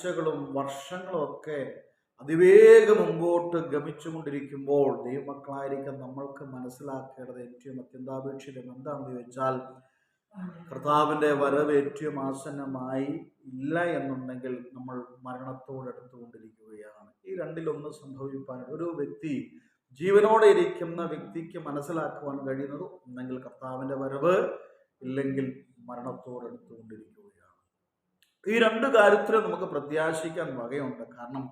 ആഴ്ചകളും വർഷങ്ങളും ഒക്കെ അതിവേഗം മുമ്പോട്ട് ഗമിച്ചുകൊണ്ടിരിക്കുമ്പോൾ ദൈവമക്കളായിരിക്കും നമ്മൾക്ക് മനസ്സിലാക്കേണ്ടത് ഏറ്റവും അത്യന്താപേക്ഷിതം എന്താണെന്ന് ചോദിച്ചാൽ കർത്താവിന്റെ വരവ് ഏറ്റവും ആസന്നമായി ഇല്ല എന്നുണ്ടെങ്കിൽ നമ്മൾ മരണത്തോടടുത്തുകൊണ്ടിരിക്കുകയാണ് ഈ രണ്ടിലൊന്ന് സംഭവിക്കാൻ ഒരു വ്യക്തി ജീവനോടെ ഇരിക്കുന്ന വ്യക്തിക്ക് മനസ്സിലാക്കുവാൻ കഴിയുന്നത് ഒന്നെങ്കിൽ കർത്താവിന്റെ വരവ് ഇല്ലെങ്കിൽ മരണത്തോടടുത്തുകൊണ്ടിരിക്കുകയാണ് ഈ രണ്ട് കാര്യത്തിലും നമുക്ക് പ്രത്യാശിക്കാൻ വകയുണ്ട്. കാരണം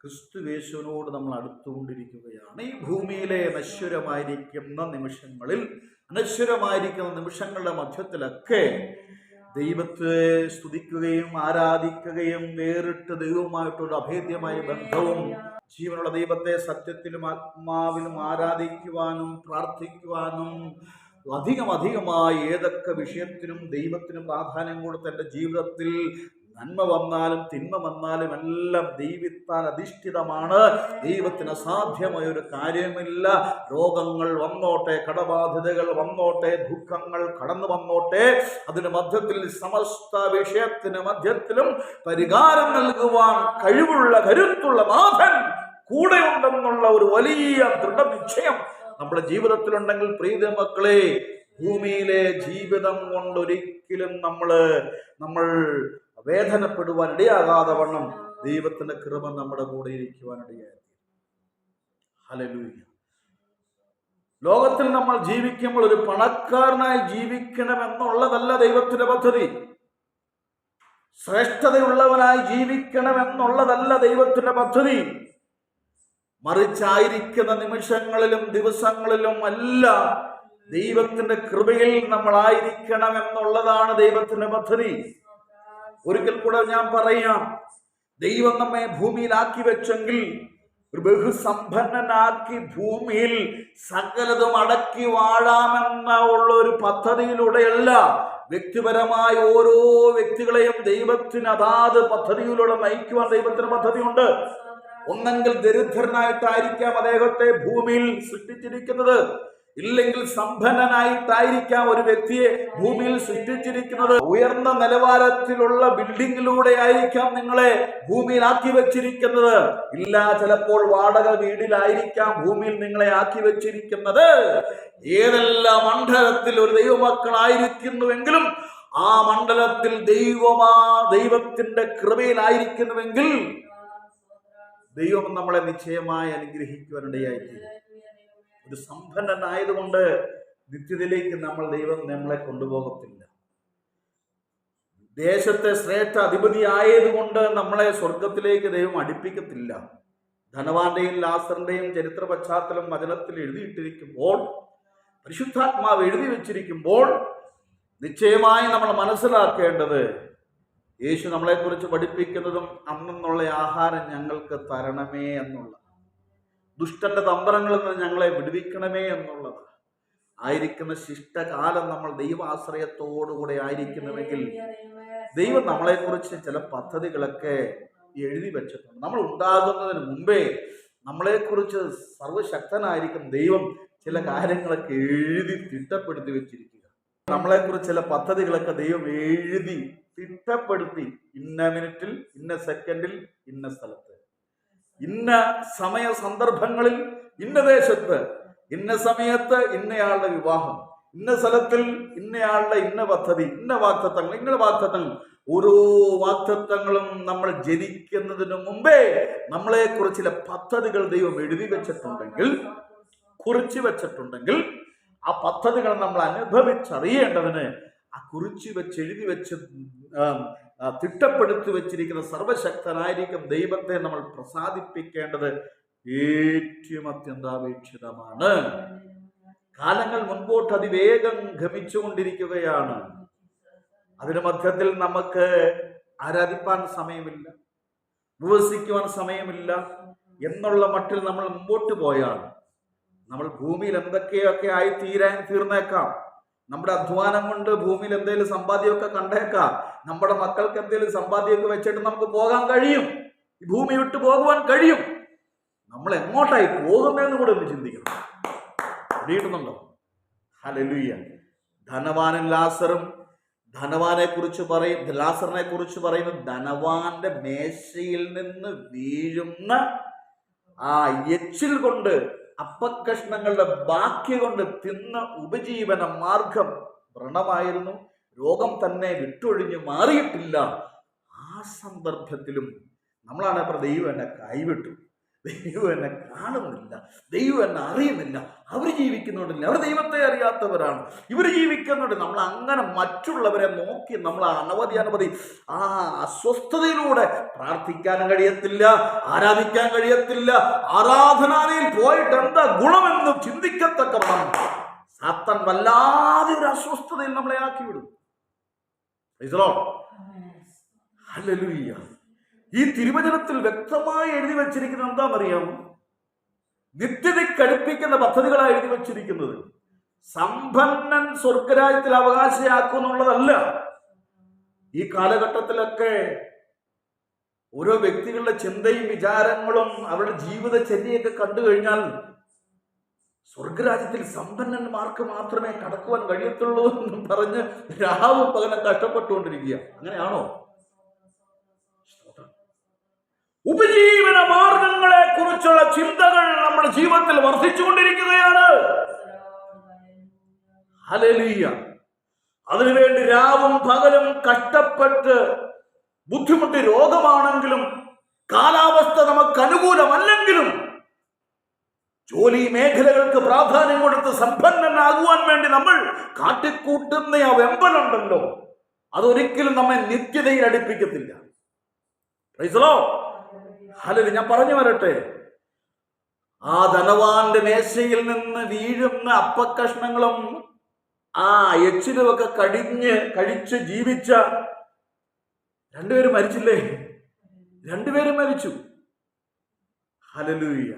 ക്രിസ്തു യേശുവിനോട് നമ്മൾ അടുത്തുകൊണ്ടിരിക്കുകയാണ്. ഈ ഭൂമിയിലെ നശ്വരമായിരിക്കുന്ന നിമിഷങ്ങളിൽ അനശ്വരമായിരിക്കുന്ന നിമിഷങ്ങളുടെ മധ്യത്തിലൊക്കെ ദൈവത്തെ സ്തുതിക്കുകയും ആരാധിക്കുകയും വേറിട്ട് ദൈവവുമായിട്ടൊരു അഭേദ്യമായ ബന്ധവും ജീവനുള്ള ദൈവത്തെ സത്യത്തിലും ആത്മാവിലും ആരാധിക്കുവാനും പ്രാർത്ഥിക്കുവാനും അധികം അധികമായി ഏതൊക്കെ വിഷയത്തിനും ദൈവത്തിനും പ്രാധാന്യം കൊടുത്ത് എന്റെ ജീവിതത്തിൽ നന്മ വന്നാലും തിന്മ വന്നാലും എല്ലാം ദൈവത്താൽ അധിഷ്ഠിതമാണ്. ദൈവത്തിന് അസാധ്യമായ ഒരു കാര്യമില്ല രോഗങ്ങൾ വന്നോട്ടെ കടബാധ്യതകൾ വന്നോട്ടെ ദുഃഖങ്ങൾ കടന്നു വന്നോട്ടെ അതിന് മധ്യത്തിൽ സമസ്ത വിഷയത്തിന് മധ്യത്തിലും പരിഹാരം നൽകുവാൻ കഴിവുള്ള കരുത്തുള്ള നാഥൻ കൂടെയുണ്ടെന്നുള്ള ഒരു വലിയ ദൃഢനിശ്ചയം നമ്മുടെ ജീവിതത്തിലുണ്ടെങ്കിൽ പ്രീത മക്കളെ ഭൂമിയിലെ ജീവിതം കൊണ്ടൊരിക്കലും നമ്മൾ നമ്മൾ വേദനപ്പെടുവാൻ ഇടയാകാതെ വണ്ണം ദൈവത്തിന്റെ കൃപ നമ്മുടെ കൂടെ ഇരിക്കുവാൻ ഇടയായി. ലോകത്തിൽ നമ്മൾ ജീവിക്കുമ്പോൾ ഒരു പണക്കാരനായി ജീവിക്കണം എന്നുള്ളതല്ല ദൈവത്തിന്റെ പദ്ധതി. ശ്രേഷ്ഠതയുള്ളവനായി ജീവിക്കണം എന്നുള്ളതല്ല ദൈവത്തിന്റെ പദ്ധതി. മറിച്ചായിരിക്കുന്ന നിമിഷങ്ങളിലും ദിവസങ്ങളിലും എല്ലാം ദൈവത്തിന്റെ കൃപയിൽ നമ്മളായിരിക്കണം എന്നുള്ളതാണ് ദൈവത്തിന്റെ പദ്ധതി. ഒരിക്കൽ കൂടെ ഞാൻ പറയാം ദൈവം നമ്മെ ഭൂമിയിലാക്കി വെച്ചെങ്കിൽ ഒരു ബഹുസമ്പന്നനാക്കി ഭൂമിയിൽ സകലതും അടക്കി വാഴാമെന്ന ഉള്ള ഒരു പദ്ധതിയിലൂടെയല്ല വ്യക്തിപരമായ ഓരോ വ്യക്തികളെയും ദൈവത്തിന് അതാത് പദ്ധതിയിലൂടെ നയിക്കുവാൻ ദൈവത്തിന് പദ്ധതിയുണ്ട്. ഒന്നെങ്കിൽ ദരിദ്രനായിട്ടായിരിക്കാം അദ്ദേഹത്തെ ഭൂമിയിൽ സൃഷ്ടിച്ചിരിക്കുന്നത്. ഇല്ലെങ്കിൽ സമ്പന്നനായിട്ടായിരിക്കാം ഒരു വ്യക്തിയെ ഭൂമിയിൽ സൃഷ്ടിച്ചിരിക്കുന്നത്. ഉയർന്ന നിലവാരത്തിലുള്ള ബിൽഡിങ്ങിലൂടെ ആയിരിക്കാം നിങ്ങളെ ഭൂമിയിൽ ആക്കി വെച്ചിരിക്കുന്നത്. ഇല്ല ചിലപ്പോൾ വാടക വീടിലായിരിക്കാം ഭൂമിയിൽ നിങ്ങളെ ആക്കി വെച്ചിരിക്കുന്നത്. ഏതെല്ലാം മണ്ഡലത്തിൽ ഒരു ദൈവമക്കളായിരിക്കുന്നുവെങ്കിലും ആ മണ്ഡലത്തിൽ ദൈവമാ ദൈവത്തിന്റെ കൃപയിലായിരിക്കുന്നുവെങ്കിൽ ദൈവം നമ്മളെ നിശ്ചയമായി അനുഗ്രഹിക്കുവാനിടയായി ഒരു സമ്പന്നനായതുകൊണ്ട് നിത്യതയിലേക്ക് നമ്മൾ ദൈവം നമ്മളെ കൊണ്ടുപോകത്തില്ല. ദേശത്തെ ശ്രേഷ്ഠ അധിപതി ആയതുകൊണ്ട് നമ്മളെ സ്വർഗത്തിലേക്ക് ദൈവം അടുപ്പിക്കത്തില്ല. ധനവാന്റെയും ലാസറിന്റെയും ചരിത്ര പശ്ചാത്തലം വചനത്തിൽ എഴുതിയിട്ടിരിക്കുമ്പോൾ പരിശുദ്ധാത്മാവ് എഴുതി വെച്ചിരിക്കുമ്പോൾ നിശ്ചയമായി നമ്മൾ മനസ്സിലാക്കേണ്ടത് യേശു നമ്മളെക്കുറിച്ച് പഠിപ്പിക്കുന്നതും അന്നെന്നുള്ള ആഹാരം ഞങ്ങൾക്ക് തരണമേ എന്നുള്ള. ദുഷ്ടന്റെ തന്ത്രങ്ങളിൽ നിന്ന് ഞങ്ങളെ വിടുവിക്കണമേ എന്നുള്ളത്. ആയിരിക്കുന്ന ശിഷ്ടകാലം നമ്മൾ ദൈവാശ്രയത്തോടുകൂടെ ആയിരിക്കുന്നുവെങ്കിൽ ദൈവം നമ്മളെക്കുറിച്ച് ചില പദ്ധതികളൊക്കെ എഴുതി വെച്ചിട്ടുണ്ട്. നമ്മൾ ഉണ്ടാകുന്നതിന് മുമ്പേ നമ്മളെക്കുറിച്ച് സർവശക്തനായിരിക്കും ദൈവം ചില കാര്യങ്ങളൊക്കെ എഴുതി തിട്ടപ്പെടുത്തി വെച്ചിരിക്കുക. നമ്മളെക്കുറിച്ച് ചില പദ്ധതികളൊക്കെ ദൈവം എഴുതി തിട്ടപ്പെടുത്തി ഇന്ന മിനിറ്റിൽ ഇന്ന സെക്കൻഡിൽ ഇന്ന സ്ഥലത്ത്. ഇന്ന സമയ സന്ദർഭങ്ങളിൽ ഇന്ന ദേശത്ത് ഇന്ന സമയത്ത് ഇന്നയാളുടെ വിവാഹം ഇന്ന സ്ഥലത്തിൽ ഇന്നയാളുടെ ഇന്ന പദ്ധതി ഇന്ന വാക്തത്വങ്ങൾ ഇന്ന വാക്തത്വങ്ങൾ. ഓരോ വാക്തത്വങ്ങളും നമ്മൾ ജനിക്കുന്നതിന് മുമ്പേ നമ്മളെ കുറിച്ചുള്ള പദ്ധതികൾ ദൈവം എഴുതി വെച്ചിട്ടുണ്ടെങ്കിൽ കുറിച്ചു വെച്ചിട്ടുണ്ടെങ്കിൽ ആ പദ്ധതികൾ നമ്മൾ അനുഭവിച്ചറിയേണ്ടതിന് ആ കുറിച്ചു വെച്ച് എഴുതി വെച്ച് തിട്ടപ്പെടുത്തി വെച്ചിരിക്കുന്ന സർവശക്തനായിരിക്കും ദൈവത്തെ നമ്മൾ പ്രസാദിപ്പിക്കേണ്ടത് ഏറ്റവും അത്യന്താപേക്ഷിതമാണ്. കാലങ്ങൾ മുൻപോട്ട് അതിവേഗം ഗമിച്ചുകൊണ്ടിരിക്കുകയാണ്. അതിന് മധ്യത്തിൽ നമുക്ക് ആരാധിപ്പാൻ സമയമില്ല ഉപവസിക്കുവാൻ സമയമില്ല എന്നുള്ള മട്ടിൽ നമ്മൾ മുമ്പോട്ട് പോയാൽ നമ്മൾ ഭൂമിയിൽ എന്തൊക്കെയൊക്കെ ആയി തീരാൻ തീർന്നേക്കാം. നമ്മുടെ അധ്വാനം കൊണ്ട് ഭൂമിയിൽ എന്തെങ്കിലും സമ്പാദ്യമൊക്കെ കണ്ടേക്കാം. നമ്മുടെ മക്കൾക്ക് എന്തെങ്കിലും സമ്പാദ്യമൊക്കെ വെച്ചിട്ട് നമുക്ക് പോകാൻ കഴിയും. ഈ ഭൂമി വിട്ടു പോകുവാൻ കഴിയും. നമ്മൾ എങ്ങോട്ടായി പോകുന്നതെന്ന് കൂടെ ഒന്ന് ചിന്തിക്കണം. പിടിയിട്ടുന്നുണ്ടോ ഹലലുയ്യ ലാസറും ധനവാനെ കുറിച്ച് പറയും ലാസറിനെ കുറിച്ച് പറയുന്ന ധനവാന്റെ മേശയിൽ നിന്ന് വീഴുന്ന ആ എച്ചിൽ കൊണ്ട് അപ്പക്കഷ്ണങ്ങളുടെ ബാക്കി കൊണ്ട് തിന്ന ഉപജീവന മാർഗം വ്രണമായിരുന്നു. രോഗം തന്നെ വിട്ടൊഴിഞ്ഞ് മാറിയിട്ടില്ല. ആ സന്ദർഭത്തിലും നമ്മളാണ് പ്രദൈവനെ ദൈവം കൈവിട്ടു. ദൈവം എന്നെ കാണുന്നില്ല ദൈവം എന്നെ അറിയുന്നില്ല. അവർ ജീവിക്കുന്നുണ്ടില്ല? അവർ ദൈവത്തെ അറിയാത്തവരാണ്. ഇവർ ജീവിക്കുന്നുണ്ട്. നമ്മൾ അങ്ങനെ മറ്റുള്ളവരെ നോക്കി നമ്മൾ അനവധി അനവധി ആ അസ്വസ്ഥതയിലൂടെ പ്രാർത്ഥിക്കാൻ കഴിയത്തില്ല ആരാധിക്കാൻ കഴിയത്തില്ല. ആരാധനാലയിൽ പോയിട്ട് എന്താ ഗുണമെന്ന് ചിന്തിക്കത്തക്കവണ്ണം സാത്തൻ വല്ലാതെ ഒരു അസ്വസ്ഥതയിൽ നമ്മളെ ആക്കി വിടും ഈ തിരുവചനത്തിൽ വ്യക്തമായി എഴുതി വച്ചിരിക്കുന്നത് എന്താണെന്നറിയാമോ നിത്യത കടുപ്പിക്കുന്ന പദ്ധതികളാണ് എഴുതി വച്ചിരിക്കുന്നത്. സമ്പന്നൻ സ്വർഗരാജ്യത്തിൽ അവകാശിയാക്കുന്നുള്ളതല്ല. ഈ കാലഘട്ടത്തിലൊക്കെ ഓരോ വ്യക്തികളുടെ ചിന്തയും വിചാരങ്ങളും അവരുടെ ജീവിതചര്യയൊക്കെ കണ്ടു കഴിഞ്ഞാൽ സ്വർഗരാജ്യത്തിൽ സമ്പന്നന്മാർക്ക് മാത്രമേ കടക്കുവാൻ കഴിയത്തുള്ളൂ എന്നും പറഞ്ഞ് രാവും പകലും കഷ്ടപ്പെട്ടുകൊണ്ടിരിക്കുക അങ്ങനെയാണോ? ഉപജീവന മാർഗങ്ങളെ കുറിച്ചുള്ള ചിന്തകൾ നമ്മുടെ ജീവിതത്തിൽ വർദ്ധിച്ചുകൊണ്ടിരിക്കുകയാണ്. ഹല്ലേലൂയ. അതിനുവേണ്ടി രാവും പകലും കഷ്ടപ്പെട്ട് ബുദ്ധിമുട്ട് രോഗമാണെങ്കിലും കാലാവസ്ഥ നമുക്ക് അനുകൂലമല്ലെങ്കിലും ജോലി മേഖലകൾക്ക് പ്രാധാന്യം കൊടുത്ത് സമ്പന്നനാകുവാൻ വേണ്ടി നമ്മൾ കാട്ടിക്കൂട്ടുന്ന ആ വെമ്പലുണ്ടല്ലോ. അതൊരിക്കലും നമ്മെ നിത്യതയിൽ അടുപ്പിക്കത്തില്ല. ഹലോ ഞാൻ പറഞ്ഞു വരട്ടെ. ആ ധനവാന്റെ മേശയിൽ നിന്ന് വീഴുന്ന അപ്പക്കഷ്ണങ്ങളും ആ എച്ചിലുമൊക്കെ കടിഞ്ഞ് കഴിച്ച് ജീവിച്ച രണ്ടുപേരും മരിച്ചില്ലേ? രണ്ടുപേരും മരിച്ചു. ഹലലൂയ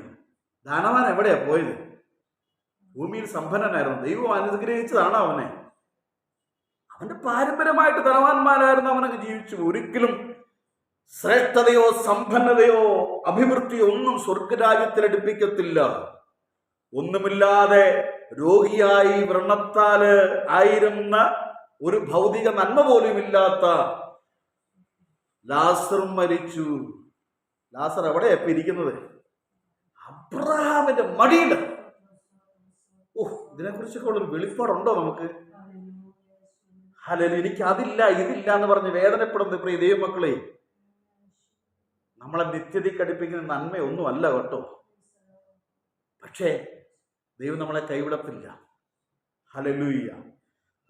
ധനവാൻ എവിടെയാ പോയത്? ഭൂമിയിൽ സമ്പന്നനായിരുന്നു. ദൈവം അനുഗ്രഹിച്ചതാണ് അവനെ. അവന്റെ പാരമ്പര്യമായിട്ട് ധനവാന്മാരായിരുന്നു അവനൊക്കെ ജീവിച്ചു. ഒരിക്കലും ശ്രേഷ്ഠതയോ സമ്പന്നതയോ അഭിവൃദ്ധിയോ ഒന്നും സ്വർഗരാജ്യത്തിൽ അടുപ്പിക്കത്തില്ല ഒന്നുമില്ലാതെ രോഗിയായി വ്രണത്താൽ ആയിരുന്ന ഒരു ഭൗതിക നന്മ പോലും ഇല്ലാത്ത ലാസർ മരിച്ചു. ലാസർ എവിടെയാ ഇപ്പൊ ഇരിക്കുന്നത്? അബ്രഹാമിന്റെ മടിയിൽ. ഓ ഇതിനെക്കുറിച്ചൊക്കെ ഉള്ളൊരു വെളിപ്പാടുണ്ടോ നമുക്ക്? ഹലോ എനിക്ക് അതില്ല ഇതില്ല എന്ന് പറഞ്ഞ് വേദനപ്പെടുന്ന പ്രിയ ദൈവമക്കളെ നമ്മളെ നിത്യതയ്ക്ക് അടുപ്പിക്കുന്ന നന്മയൊന്നുമല്ല കേട്ടോ. പക്ഷേ ദൈവം നമ്മളെ കൈവിടത്തില്ല. ഹലലൂയ്യ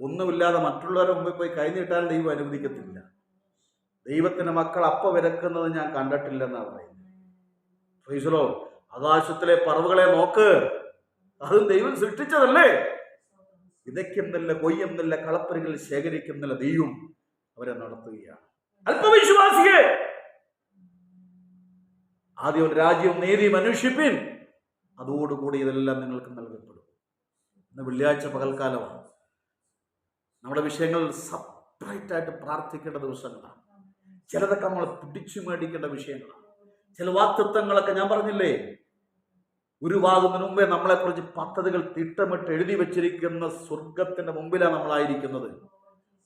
ഒന്നുമില്ലാതെ മറ്റുള്ളവരെ മുമ്പിൽ പോയി കഴിഞ്ഞിട്ടാൽ ദൈവം അനുവദിക്കത്തില്ല. ദൈവത്തിന്റെ മക്കൾ അപ്പ വിരക്കുന്നത് ഞാൻ കണ്ടിട്ടില്ലെന്നാണ് പറയുന്നത്. ഫ്രീസലോ ആകാശത്തിലെ പറവുകളെ നോക്ക്. അതും ദൈവം സൃഷ്ടിച്ചതല്ലേ? വിതയ്ക്കുന്നില്ല കൊയ്യുന്നില്ല കളപ്പരികൾ ശേഖരിക്കുന്നില്ല ദൈവം അവരെ നടത്തുകയാണ്. അല്പവിശ്വാസിയെ ആദ്യം ഒരു രാജ്യവും നീതിയും അന്വേഷിപ്പിൻ അതോടുകൂടി ഇതെല്ലാം നിങ്ങൾക്ക് നൽകപ്പെടും. ഇന്ന് വെള്ളിയാഴ്ച പകൽക്കാലമാണ്. നമ്മുടെ വിഷയങ്ങൾ സെപ്പറേറ്റ് ആയിട്ട് പ്രാർത്ഥിക്കേണ്ട ദിവസങ്ങളാണ്. ചിലതൊക്കെ നമ്മൾ പിടിച്ചു മേടിക്കേണ്ട വിഷയങ്ങളാണ്. ചില വാക്തത്വങ്ങളൊക്കെ ഞാൻ പറഞ്ഞില്ലേ? ഉരുവാകുന്നതിന് മുമ്പേ നമ്മളെക്കുറിച്ച് പദ്ധതികൾ തിട്ടമിട്ട് എഴുതി വെച്ചിരിക്കുന്ന സ്വർഗത്തിന്റെ മുമ്പിലാണ് നമ്മളായിരിക്കുന്നത്.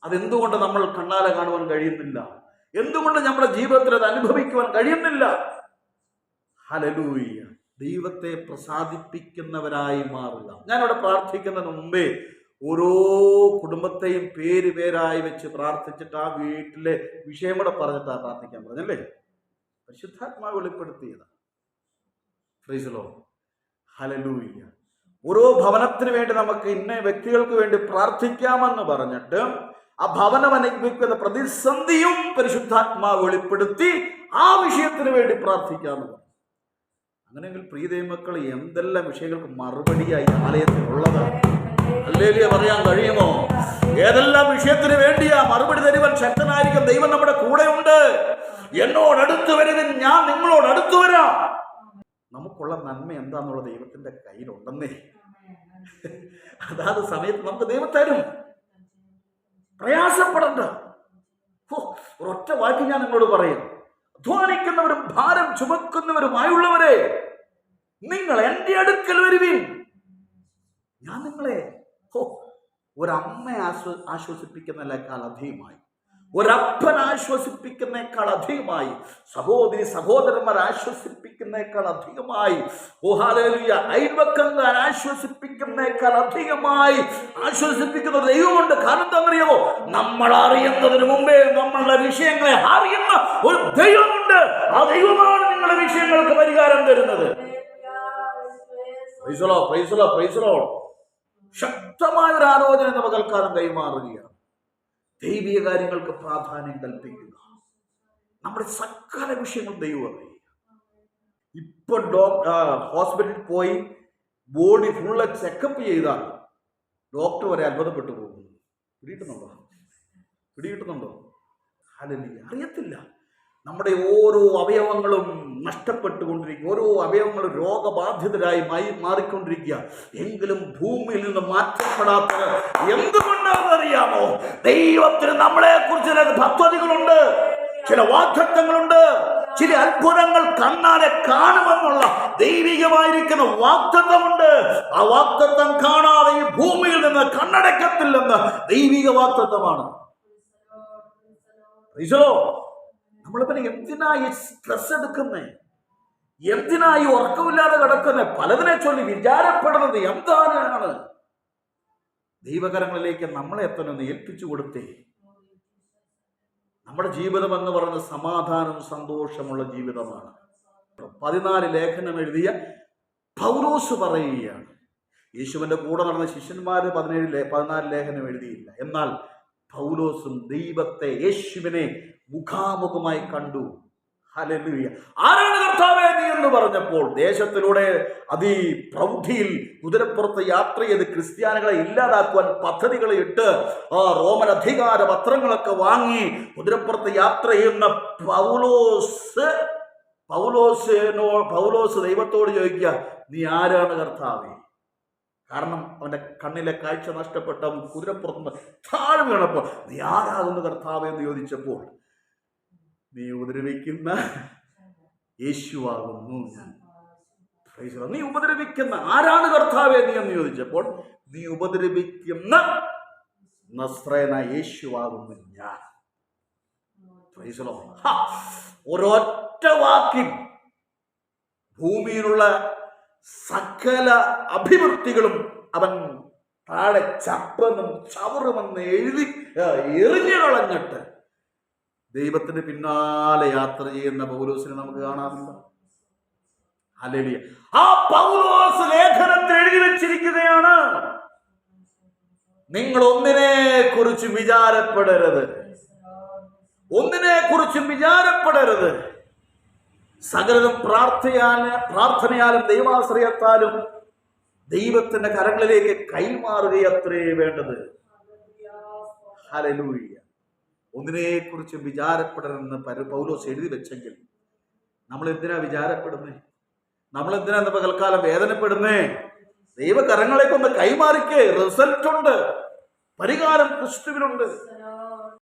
അതെന്തുകൊണ്ട് നമ്മൾ കണ്ണാലെ കാണുവാൻ കഴിയുന്നില്ല? എന്തുകൊണ്ട് നമ്മുടെ ജീവിതത്തിൽ അത് അനുഭവിക്കുവാൻ കഴിയുന്നില്ല? ഹലലൂയ്യ ദൈവത്തെ പ്രസാദിപ്പിക്കുന്നവരായി മാറുക. ഞാനിവിടെ പ്രാർത്ഥിക്കുന്നതിന് മുമ്പേ ഓരോ കുടുംബത്തെയും പേര് പേരായി വെച്ച് പ്രാർത്ഥിച്ചിട്ട് ആ വീട്ടിലെ വിഷയം കൂടെ പറഞ്ഞിട്ടാ പ്രാർത്ഥിക്കാൻ പറഞ്ഞല്ലേ പരിശുദ്ധാത്മാവ് വെളിപ്പെടുത്തിയത്. ഫ്രീസലോ ഹലലൂയ്യ ഓരോ ഭവനത്തിന് വേണ്ടി നമുക്ക് ഇന്ന വ്യക്തികൾക്ക് വേണ്ടി പ്രാർത്ഥിക്കാമെന്ന് പറഞ്ഞിട്ട് ആ ഭവനം അനുഭവിക്കുന്ന പ്രതിസന്ധിയും പരിശുദ്ധാത്മാവ് വെളിപ്പെടുത്തി ആ വിഷയത്തിന് വേണ്ടി പ്രാർത്ഥിക്കാമെന്ന് പറഞ്ഞു. അങ്ങനെയെങ്കിൽ പ്രീതേ മക്കൾ എന്തെല്ലാം വിഷയങ്ങൾക്ക് മറുപടിയായി ആലയത്തിലുള്ളത്? അല്ലേലിയ പറയാൻ കഴിയുമോ? ഏതെല്ലാം വിഷയത്തിന് വേണ്ടിയാ മറുപടി തരുവാൻ ശക്തനായിരിക്കും ദൈവം നമ്മുടെ കൂടെയുണ്ട്? എന്നോട് അടുത്ത് വരുവിൻ ഞാൻ നിങ്ങളോട് അടുത്ത് വരാം. നമുക്കുള്ള നന്മ എന്താന്നുള്ള ദൈവത്തിന്റെ കയ്യിലുണ്ടെന്നേ. അതാത് സമയത്ത് നമുക്ക് ദൈവം തരും. പ്രയാസപ്പെടണ്ട. ഒരൊറ്റ വാക്ക് ഞാൻ നിങ്ങളോട് പറയും. അധ്വാനിക്കുന്നവരും ഭാരം ചുമക്കുന്നവരുമായുള്ളവരെ നിങ്ങൾ എന്റെ അടുക്കൽ വരുവിൻ. ഞാൻ നിങ്ങളെ ഹോ ഒരമ്മ ആശ്വ ആശ്വസിപ്പിക്കുന്നതിനേക്കാൾ അധികമായി ഒരപ്പൻ ആശ്വസിപ്പിക്കുന്നേക്കാൾ അധികമായി സഹോദരി സഹോദരന്മാർ ആശ്വസിപ്പിക്കുന്നേക്കാൾ അധികമായി ഓഹാലേലിയ അയൽവക്കങ്ങൾ ആശ്വസിപ്പിക്കുന്നേക്കാൾ അധികമായി ആശ്വസിപ്പിക്കുന്ന ദൈവമുണ്ട്. കാരണം എന്താണെന്നറിയാമോ നമ്മൾ അറിയുന്നതിന് മുമ്പേ നമ്മളുടെ വിഷയങ്ങളെ അറിയുന്ന ഒരു ദൈവമുണ്ട്. ആ ദൈവമാണ് നിങ്ങളുടെ വിഷയങ്ങൾക്ക് പരിഹാരം തരുന്നത്. പ്രൈസലോ പ്രൈസലോ പ്രൈസലോ ശക്തമായ ഒരു ആലോചന എന്ന പകൽക്കാലം കൈമാറുകയാണ്. ദൈവിക കാര്യങ്ങൾക്ക് പ്രാധാന്യം കൽപ്പിക്കുക. നമ്മുടെ സകല വിഷയങ്ങൾ ദൈവം അറിയുക. ഇപ്പൊ ഡോക്ടർ ഹോസ്പിറ്റലിൽ പോയി ബോഡി ഫുള്ള് ചെക്കപ്പ് ചെയ്താൽ ഡോക്ടർ വരെ അത്ഭുതപ്പെട്ടു പോകുന്നു. പിടികിട്ടുന്നുണ്ടോ? പിടികിട്ടുന്നുണ്ടോ? അല്ലല്ല അറിയത്തില്ല. നമ്മുടെ ഓരോ അവയവങ്ങളും നഷ്ടപ്പെട്ടുകൊണ്ടിരിക്കുക. ഓരോ അവയവങ്ങളും രോഗബാധിതരായി മായി മാറിക്കൊണ്ടിരിക്കുക. എങ്കിലും ഭൂമിയിൽ നിന്ന് മാറ്റപ്പെടാത്ത എന്തുകൊണ്ടാണെന്ന് അറിയാമോ ദൈവത്തിന് നമ്മളെ കുറിച്ച് ചില പദ്ധതികളുണ്ട് ചില വാഗ്ദത്തങ്ങളുണ്ട് ചില അത്ഭുതങ്ങൾ കണ്ണാലെ കാണുമെന്നുള്ള ദൈവികമായിരിക്കുന്ന വാക്തത്വമുണ്ട് ആ വാഗ്ദത്തം കാണാതെ ഈ ഭൂമിയിൽ നിന്ന് കണ്ണടക്കത്തില്ലെന്ന് ദൈവിക ഈശോ നമ്മൾ എന്തിനായി സ്ട്രെസ് എടുക്കുന്നേ? എന്തിനായി ഉറക്കമില്ലാതെ കിടക്കുന്നേ? പലതിനെ ചൊല്ലി വിചാരപ്പെടുന്നത് എന്താണ്? ദൈവകരങ്ങളിലേക്ക് നമ്മളെ എത്തനൊന്ന് ഏൽപ്പിച്ചു കൊടുത്തേ. നമ്മുടെ ജീവിതം എന്ന് പറയുന്നത് സമാധാനവും സന്തോഷമുള്ള ജീവിതമാണ്. പതിനാല് ലേഖനം എഴുതിയ പൗലോസ് പറയുകയാണ്. യേശുവിന്റെ കൂടെ നടന്ന ശിഷ്യന്മാര് പതിനേഴ് പതിനാല് ലേഖനം എഴുതിയില്ല. എന്നാൽ പൗലോസും ദൈവത്തെ യേശുവിനെ മുഖാമുഖമായി കണ്ടു. ഹല്ലേലൂയ. ആരാണ് കർത്താവേ നീ എന്ന് പറഞ്ഞപ്പോൾ ദേശത്തിലൂടെ അതിപ്രൗഢിയിൽ കുതിരപ്പുറത്ത് യാത്ര ചെയ്ത് ക്രിസ്ത്യാനികളെ ഇല്ലാതാക്കുവാൻ പദ്ധതികളെ ഇട്ട് ആ റോമൻ അധികാര പത്രങ്ങളൊക്കെ വാങ്ങി കുതിരപ്പുറത്ത് യാത്ര ചെയ്യുന്ന പൗലോസ് പൗലോസിനോ പൗലോസ് ദൈവത്തോട് ചോദിക്കുക നീ ആരാണ് കർത്താവേ? കാരണം അവന്റെ കണ്ണിലെ കാഴ്ച നഷ്ടപ്പെട്ട കുതിരപ്പുറത്ത് താഴെ നീ ആരാകുന്നു കർത്താവേ? എന്ന് ചോദിച്ചപ്പോൾ നീ ഉപദ്രവിക്കുന്ന യേശുവാകുന്നു. നീ ഉപദ്രവിക്കുന്ന ആരാണ് കർത്താവേ നീ എന്ന് ചോദിച്ചപ്പോൾ നീ ഉപദ്രവിക്കുന്ന നസ്രേന യേശുവാകുന്നു ഞാൻ. ഒരൊറ്റ വാക്കിൽ ഭൂമിയിലുള്ള സകല അഭിവൃദ്ധികളും അവൻ താഴെ ചപ്പെന്നും ചവറുമെന്ന് എഴുതി എറിഞ്ഞു കളഞ്ഞിട്ട് ദൈവത്തിന് പിന്നാലെ യാത്ര ചെയ്യുന്ന പൗലോസിനെ നമുക്ക് കാണാറുണ്ട്. ഹല്ലേലൂയ. ആ പൗലോസ് ലേഖനത്തിൽ എഴുതി വെച്ചിരിക്കുകയാണ്. നിങ്ങൾ ഒന്നിനെ കുറിച്ച് വിചാരപ്പെടരുത്. ഒന്നിനെ കുറിച്ചും വിചാരപ്പെടരുത്. സകലതും പ്രാർത്ഥയാൽ പ്രാർത്ഥനയാലും ദൈവാശ്രയത്താലും ദൈവത്തിന്റെ കരങ്ങളിലേക്ക് കൈമാറുകയത്രേ വേണ്ടത്. ഹല്ലേലൂയ. ഒന്നിനെ കുറിച്ച് വിചാരപ്പെടരുതെന്ന് പൗലോസ് എഴുതി വെച്ചെങ്കിൽ നമ്മൾ എന്തിനാ വിചാരപ്പെടുന്നേ? നമ്മൾ എന്തിനാ പകൽക്കാലം വേദനപ്പെടുന്നേ? ദൈവകരങ്ങളേക്കൊന്ന് കൈമാറിക്കേ. റിസൾട്ട് ഉണ്ട് പരിഹാരം ക്രിസ്തുവിനുണ്ട്.